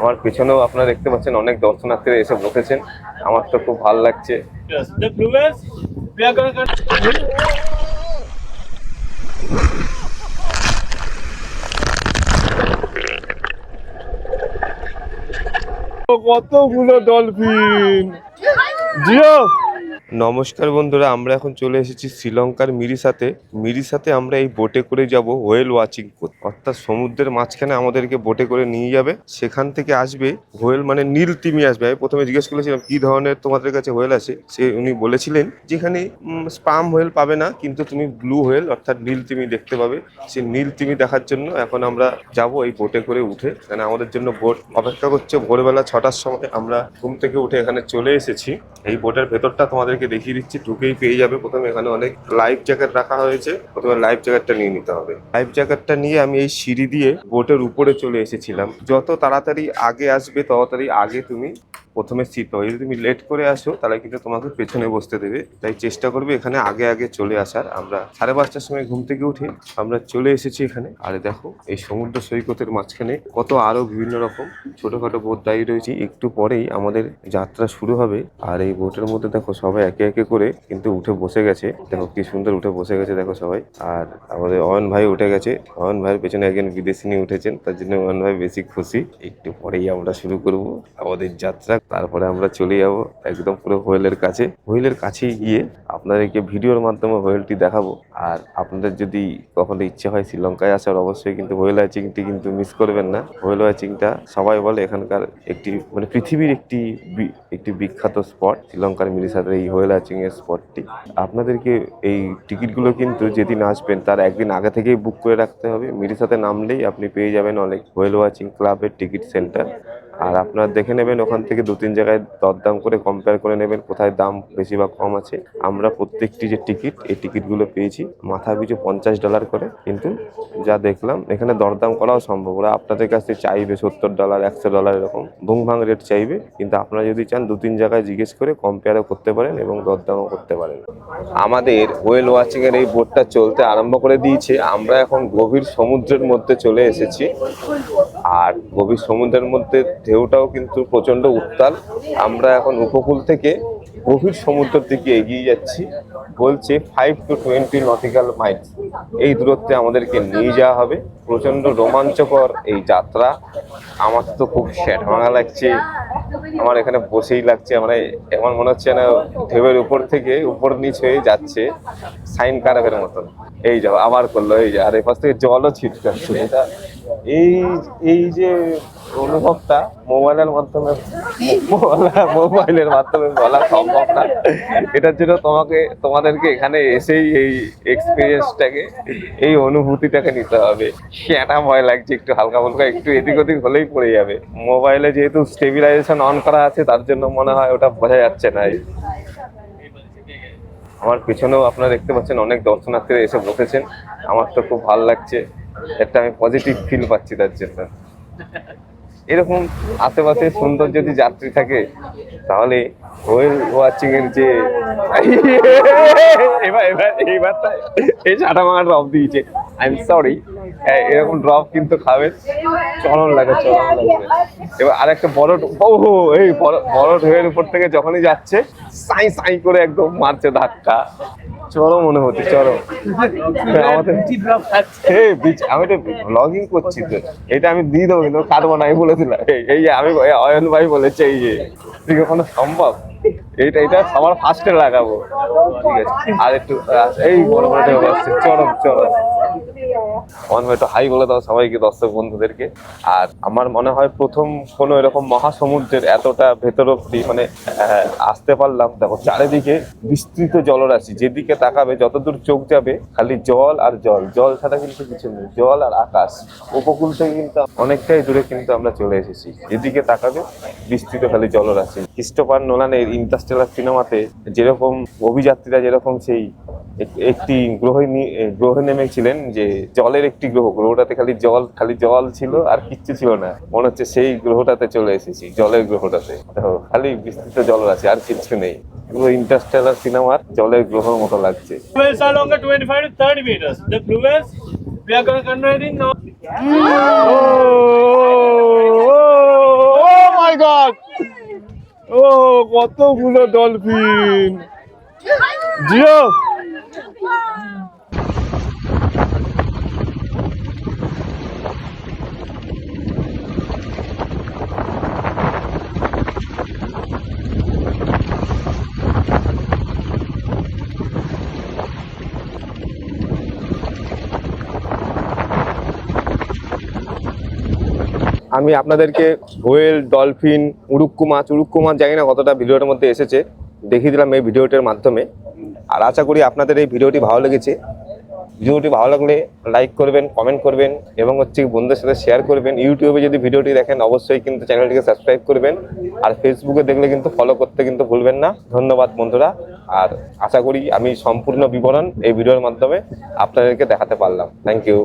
আমার পিছনেও আপনারা দেখতে পাচ্ছেন অনেক দর্শনার্থীরা এসে বসেছেন। আমার তো খুব ভালো লাগছে। কতগুলো ডলফিন জিও! নমস্কার বন্ধুরা, আমরা এখন চলে এসেছি শ্রীলঙ্কার মিরিসাতে। মিরিসাতে আমরা এই বোটে করে যাব হোয়েল ওয়াচিং করতে। অর্থাৎ সমুদ্রের মাঝখানে আমাদেরকে বোটে করে নিয়ে যাবে। সেখান থেকে আসবে হোয়েল মানে নীল তিমি আসবে। আমি প্রথমে জিজ্ঞেস করেছিলাম, কি ধরনের তোমাদের কাছে হোয়েল আছে? সে উনি বলেছিলেন, যেখানে স্পাম হোয়েল পাবে না, কিন্তু তুমি ব্লু হোয়েল অর্থাৎ নীল তিমি দেখতে পাবে। সেই নীল তিমি দেখার জন্য এখন আমরা যাব এই বোটে করে উঠে। মানে আমাদের জন্য বোট অপেক্ষা করছে। ভোরবেলা ছটার সময় আমরা ঘুম থেকে উঠে এখানে চলে এসেছি। এই বোটের ভেতরটা তোমাদেরকে দেখিয়ে দিচ্ছি, ঢুকেই পেয়ে যাবে। প্রথমে এখানে অনেক লাইফ জ্যাকেট রাখা হয়েছে। প্রথমে লাইফ জ্যাকেটটা নিয়ে নিতে হবে। লাইফ জ্যাকেটটা নিয়ে আমি এই সিঁড়ি দিয়ে বোটের উপরে চলে এসেছিলাম। যত তাড়াতাড়ি আগে আসবে, তত তাড়াতাড়ি আগে তুমি প্রথমে সিট পাবে যদি তুমি লেট করে আসো, তাহলে কিন্তু তোমাকে পেছনে বসতে দেবে। তাই চেষ্টা করবে এখানে আগে আগে চলে আসার। আমরা সাড়ে পাঁচটার সময় ঘুম থেকে উঠে আমরা চলে এসেছি এখানে। আর দেখো, এই সমুদ্র সৈকতের মাঝখানে কত আরও বিভিন্ন রকম ছোটখাটো বোট দাঁড়িয়ে রয়েছে। একটু পরেই আমাদের যাত্রা শুরু হবে। আর এই বোটের মধ্যে দেখো, সবাই একে একে করে কিন্তু উঠে বসে গেছে। দেখো কি সুন্দর উঠে বসে গেছে, দেখো সবাই। আর আমাদের অয়ন ভাই উঠে গেছে। অয়ন ভাইয়ের পেছনে একজন বিদেশি নিয়ে উঠেছেন। তার জন্য অয়ন ভাই বেশি খুশি। একটু পরেই আমরা শুরু করব। আমাদের যাত্রা তারপরে আমরা চলে যাব একদম পুরো হোয়েলের কাছে। হোয়েলের কাছেই গিয়ে আপনাদেরকে ভিডিওর মাধ্যমে হোয়েলটি দেখাবো। আর আপনাদের যদি কখনো ইচ্ছে হয় শ্রীলঙ্কায় আসার, অবশ্যই কিন্তু হোয়েল ওয়াচিংটি কিন্তু মিস করবেন না। হোয়েল ওয়াচিংটা সবাই বলে এখানকার একটি মানে পৃথিবীর একটি একটি বিখ্যাত স্পট শ্রীলঙ্কার মিরিসাদের এই হোয়েল ওয়াচিং এর স্পটটি আপনাদেরকে এই টিকিটগুলো কিন্তু যেদিন আসবেন, তার একদিন আগে থেকেই বুক করে রাখতে হবে। মিরিসাতে নামলেই আপনি পেয়ে যাবেন অনেক হোয়েল ওয়াচিং ক্লাবের টিকিট সেন্টার। আর আপনারা দেখে নেবেন, ওখান থেকে দু তিন জায়গায় দরদাম করে কম্পেয়ার করে নেবেন কোথায় দাম বেশি বা কম আছে। আমরা প্রত্যেকটি যে টিকিট এই টিকিটগুলো পেয়েছি। মাথা পিছু পঞ্চাশ ডলার করে। কিন্তু যা দেখলাম, এখানে দরদাম করাও সম্ভব। ওরা আপনাদের কাছ চাইবে সত্তর ডলার একশো ডলার এরকম। ভুং ভাং রেট চাইবে। কিন্তু আপনারা যদি চান, দু তিন জায়গায় জিজ্ঞেস করে কম্পেয়ারও করতে পারেন এবং দরদামও করতে পারেন। আমাদের ওয়েল ওয়াচিংয়ের এই বোটটা চলতে আরম্ভ করে দিয়েছে। আমরা এখন গভীর সমুদ্রের মধ্যে চলে এসেছি। আর গভীর সমুদ্রের মধ্যে ঢেউটাও কিন্তু প্রচণ্ড উত্তাল। আমরা এখন উপকূল থেকে গভীর সমুদ্রের দিকে এগিয়ে যাচ্ছি। বলছে five two twenty nautical miles এই দূরত্বে আমাদেরকে নিয়ে যাওয়া হবে। প্রচণ্ড রোমাঞ্চকর এই যাত্রা। আমার তো খুব শ্যাট ভাঙা লাগছে। আমার এখানে বসেই লাগছে। মানে এমন মনে হচ্ছে না ঢেউয়ের উপর থেকে উপর নিচ হয়ে যাচ্ছে সাইন কারাবের মতন। এই যাও আবার করল, এই যে, আর এপাশ থেকে জলও ছিটকাচ্ছে। এটা এই এই যে অনুভবটা মোবাইলের মাধ্যমে মোবাইলের মাধ্যমে বলা সম্ভব না। এটার জন্য তোমাকে, তোমাদেরকে এখানে এসেই এই এক্সপিরিয়েন্সটাকে এই অনুভূতিটাকে নিতে হবে। সেটা ভয় লাগছে, একটু হালকা ফুলকা, একটু এদিক ওদিক হলেই পড়ে যাবে। মোবাইলে যেহেতু স্টেবিলাইজেশন অন করা আছে, তার জন্য মনে হয় ওটা বোঝা যাচ্ছে না। আমার পিছনেও আপনারা দেখতে পাচ্ছেন, অনেক দর্শনার্থীরা এসে বসেছেন। আমার তো খুব ভালো লাগছে। একটা আমি পজিটিভ ফিল পাচ্ছি তার জন্য। এরকম আশেপাশে সুন্দর যদি যাত্রী থাকে তাহলে হোয়েল ওয়াচিং এর যে এবার এবার এইবারটা এই চাটা মাঙা ড্রপ দিয়েছে। আই এম সরি এরকম ড্রপ কিন্তু খাবে। চরম লাগে চরম লাগে এবার আরেকটা বড় ও এই বড় ঢেউয়ের উপর থেকে যখনই যাচ্ছে সাই সাই করে একদম মারছে ধাক্কা। চরম অনুভূতি চরম। আমাদের এই আমি তো ব্লগিং করছি তো। এটা আমি দিয়ে দেবো কিন্তু কাটবো না আমি বলেছিলাম এই- এই যে আমি অয়ন ভাই বলেছে এই যে। কোনো সম্ভব? এইটা এটা সবার ফার্স্টে লাগাবো। ঠিক আছে। আর একটু এই বড় বড় চরম চরম। অন একটু হাই বলে দাও সবাইকে, দর্শক বন্ধুদেরকে। আর আমার মনে হয় প্রথম কোনো এরকম মহাসমুদ্রের এতটা ভেতর অব্দি মানে আসতে পারলাম। দেখো, চারিদিকে বিস্তৃত জলরাশি, যেদিকে তাকাবে যতদূর চোখ যাবে, খালি জল আর জল। জল ছাড়া কিন্তু কিছু নেই, জল আর আকাশ। উপকূল থেকে কিন্তু অনেকটাই দূরে কিন্তু আমরা চলে এসেছি। যেদিকে তাকাবে বিস্তৃত খালি জলরাশি। ক্রিস্টোফার নোলানের ইন্টারস্টেলার সিনেমাতে যেরকম অভিযাত্রীরা যেরকম সেই একটি গ্রহে গ্রহে নেমেছিলেন যে জলের একটি গ্রহ গ্রহটাতে খালি জল খালি জল ছিল আর কিচ্ছু ছিল না। মনে হচ্ছে সেই গ্রহটাতে চলে এসেছি জলের গ্রহটাতে। দেখো, খালি বিস্তৃত জল আছে আর কিচ্ছু নেই। পুরো ইন্টারস্টেলার সিনেমার জলের গ্রহের মতো লাগছে। Fluids are longer 25 to 30 meters. The fluids, we are going to convert in now. গাছ ও কতগুলো ডলফিন জিও আমি আপনাদেরকে হোয়েল, ডলফিন, উড়ুক্কু মাছ উড়ুক্কু মাছ, জানি না কতটা ভিডিওটার মধ্যে এসেছে, দেখিয়ে দিলাম এই ভিডিওটির মাধ্যমে। আর আশা করি আপনাদের এই ভিডিওটি ভালো লেগেছে। ভিডিওটি ভালো লাগলে লাইক করবেন, কমেন্ট করবেন, এবং হচ্ছে বন্ধুদের সাথে শেয়ার করবেন। ইউটিউবে যদি ভিডিওটি দেখেন, অবশ্যই কিন্তু চ্যানেলটিকে সাবস্ক্রাইব করবেন। আর ফেসবুকে দেখলে কিন্তু ফলো করতে কিন্তু ভুলবেন না। ধন্যবাদ বন্ধুরা। আর আশা করি আমি সম্পূর্ণ বিবরণ এই ভিডিওর মাধ্যমে আপনাদেরকে দেখাতে পারলাম। Thank you